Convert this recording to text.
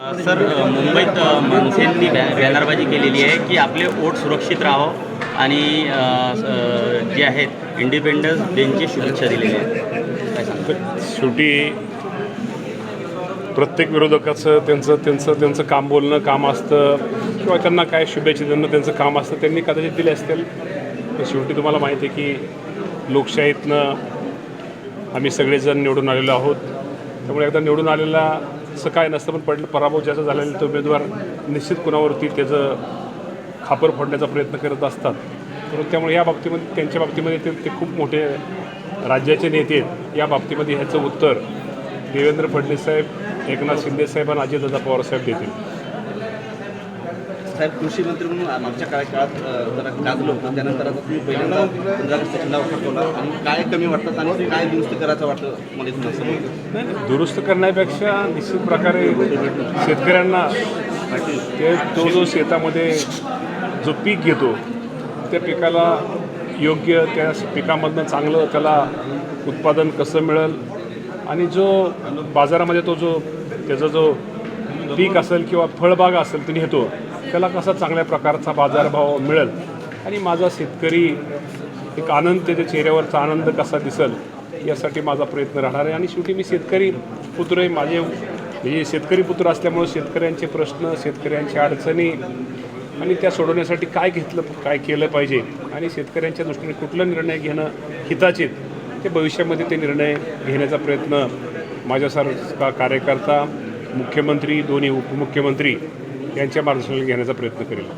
Sir मुंबईत मनसेंनी बॅ बॅनरबाजी केलेली आहे की आपले वोट सुरक्षित राहावं आणि जे आहेत इंडिपेंडन्स डेंची शुभेच्छा दिलेली आहे काय शेवटी प्रत्येक विरोधकाचं त्यांचं त्यांचं त्यांचं काम बोलणं काम असतं किंवा त्यांना काय शुभेच्छा देणं त्यांचं काम असतं त्यांनी कदाचित दिले असतील. पण शेवटी तुम्हाला माहिती आहे की लोकशाहीतनं आम्ही सगळेजण निवडून आलेलो आहोत. त्यामुळे एकदा निवडून आलेला असं काय नसतं पण पडलं पराभव ज्याचा झालेला तो उमेदवार निश्चित कुणावरती त्याचं खापर फोडण्याचा प्रयत्न करत असतात. तर त्यामुळे या बाबतीमध्ये त्यांच्या बाबतीमध्ये ते ते खूप मोठे राज्याचे नेते आहेत. या बाबतीमध्ये ह्याचं उत्तर देवेंद्र फडणवीस साहेब एकनाथ शिंदे साहेब आणि अजितदादा पवार साहेब देतील. साहेब कृषी मंत्री म्हणून मागच्या काळात काळात जरा गाजलो. होतं त्यानंतर आता तुम्ही पहिल्यांदा पंधरा ऑगस्ट चिन्हावर पाठवला. आणि काय कमी वाटतात आणि काय दुरुस्त करायचं वाटतं मला इथून असं दुरुस्त करण्यापेक्षा निश्चित प्रकारे शेतकऱ्यांना ते तो जो शेतामध्ये जो पीक घेतो त्या पिकाला योग्य त्या पिकामधनं चांगलं त्याला उत्पादन कसं मिळेल? आणि जो बाजारामध्ये तो जो त्याचा जो पीक असेल किंवा फळबाग असेल ते नेतो त्याला कसा चांगल्या प्रकारचा बाजारभाव मिळेल? आणि माझा शेतकरी एक आनंद त्याच्या चेहऱ्यावरचा आनंद कसा दिसेल यासाठी माझा प्रयत्न राहणार आहे. आणि शेवटी मी शेतकरी पुत्र आहे. माझे म्हणजे शेतकरी पुत्र असल्यामुळे शेतकऱ्यांचे प्रश्न शेतकऱ्यांच्या अडचणी आणि त्या सोडवण्यासाठी काय घेतलं काय केलं पाहिजे आणि शेतकऱ्यांच्या दृष्टीने कुठला निर्णय घेणं हिताचे ते भविष्यामध्ये ते निर्णय घेण्याचा प्रयत्न माझ्यासारखा कार्यकर्ता मुख्यमंत्री दोन्ही उपमुख्यमंत्री यांच्या मार्गदर्शनाला घेण्याचा प्रयत्न करेल.